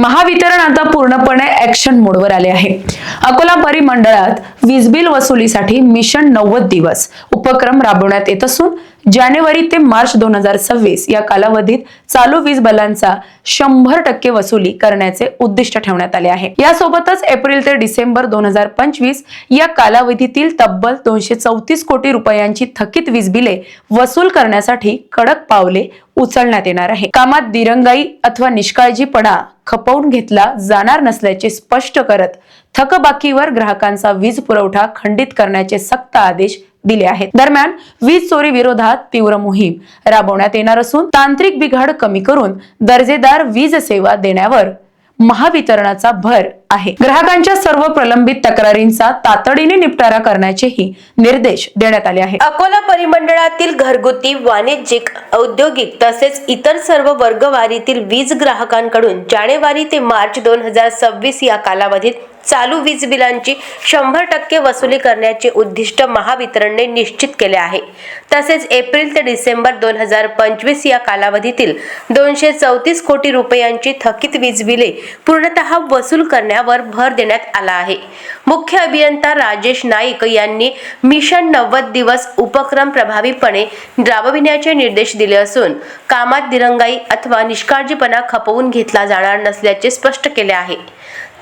महावितरण आता पूर्णपणे ऍक्शन मोडवर आले आहे. अकोला परिमंडळात वीज बिल वसुलीसाठी मिशन नव्वद दिवस उपक्रम राबवण्यात येत असून जानेवारी ते मार्च दोन हजार सव्वीस या कालावधीत चालू वीज बलांचा शंभर टक्के वसुली करण्याचे उद्दिष्ट ठेवण्यात आले आहे. यासोबतच एप्रिल ते डिसेंबर दोन हजार पंचवीस या कालावधीतील तब्बल दोनशे चौतीस कोटी रुपयांची थकीत वीज बिले वसूल करण्यासाठी कडक पावले उचलण्यात येणार आहे. कामात दिरंगाई अथवा निष्काळजीपणा खपवून घेतला जाणार नसल्याचे स्पष्ट करत थकबाकीवर ग्राहकांचा वीज पुरवठा खंडित करण्याचे सक्त आदेश दिले आहेत. दरम्यान वीज चोरी विरोधात तीव्र मोहीम राबवण्यात येणार असून तांत्रिक बिघाड कमी करून दर्जेदार वीज सेवा देण्यावर महावितरणाचा भर आहे. ग्राहकांच्या सर्व प्रलंबित तक्रारींचा तातडीने निपटारा करण्याचेही निर्देश देण्यात आले आहेत. अकोला परिमंडळातील घरगुती वाणिज्यिक औद्योगिक तसेच इतर सर्व वर्गवारीतील वीज ग्राहकांकडून जानेवारी ते मार्च दोन हजार सव्वीस या कालावधीत चालू वीज बिलांची शंभर टक्के वसुली करण्याचे उद्दिष्ट महावितरणने निश्चित केले आहे. तसेच एप्रिल ते डिसेंबर दोन हजार पंचवीस या कालावधीतील दोनशे चौतीस कोटी रुपयांची थकीत वीज बिले पूर्णतः वसूल करण्या करण्यावर भर देण्यात आला आहे. मुख्य अभियंता राजेश नाईक यांनी मिशन नव्वद दिवस उपक्रम प्रभावीपणे राबविण्याचे निर्देश दिले असून कामात दिरंगाई अथवा निष्काळजीपणा खपवून घेतला जाणार नसल्याचे स्पष्ट केले आहे.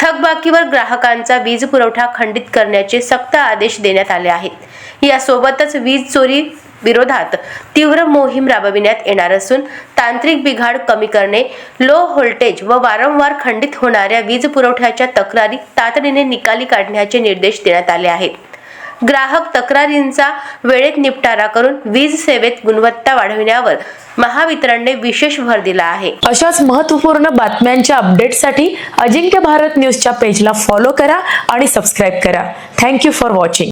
थकबाकीवर ग्राहकांचा वीज पुरवठा खंडित करण्याचे सक्त आदेश देण्यात आले आहेत. यासोबतच वीज चोरी विरोधात तीव्र मोहीम राबविण्यात येणार असून तांत्रिक बिघाड कमी करणे लो व्होल्टेज व वारंवार खंडित होणाऱ्या वीज पुरवठ्याच्या तक्रारी तातडीने निकाली काढण्याचे निर्देश देण्यात आले आहेत. ग्राहक तक्रारींचा वेळेत निपटारा करून वीज सेवेत गुणवत्ता वाढविण्यावर महावितरणने विशेष भर दिला आहे. अशाच महत्त्वपूर्ण बातम्यांच्या अपडेटसाठी अजिंक्य भारत न्यूजच्या पेजला फॉलो करा आणि सबस्क्राईब करा. Thank you for watching.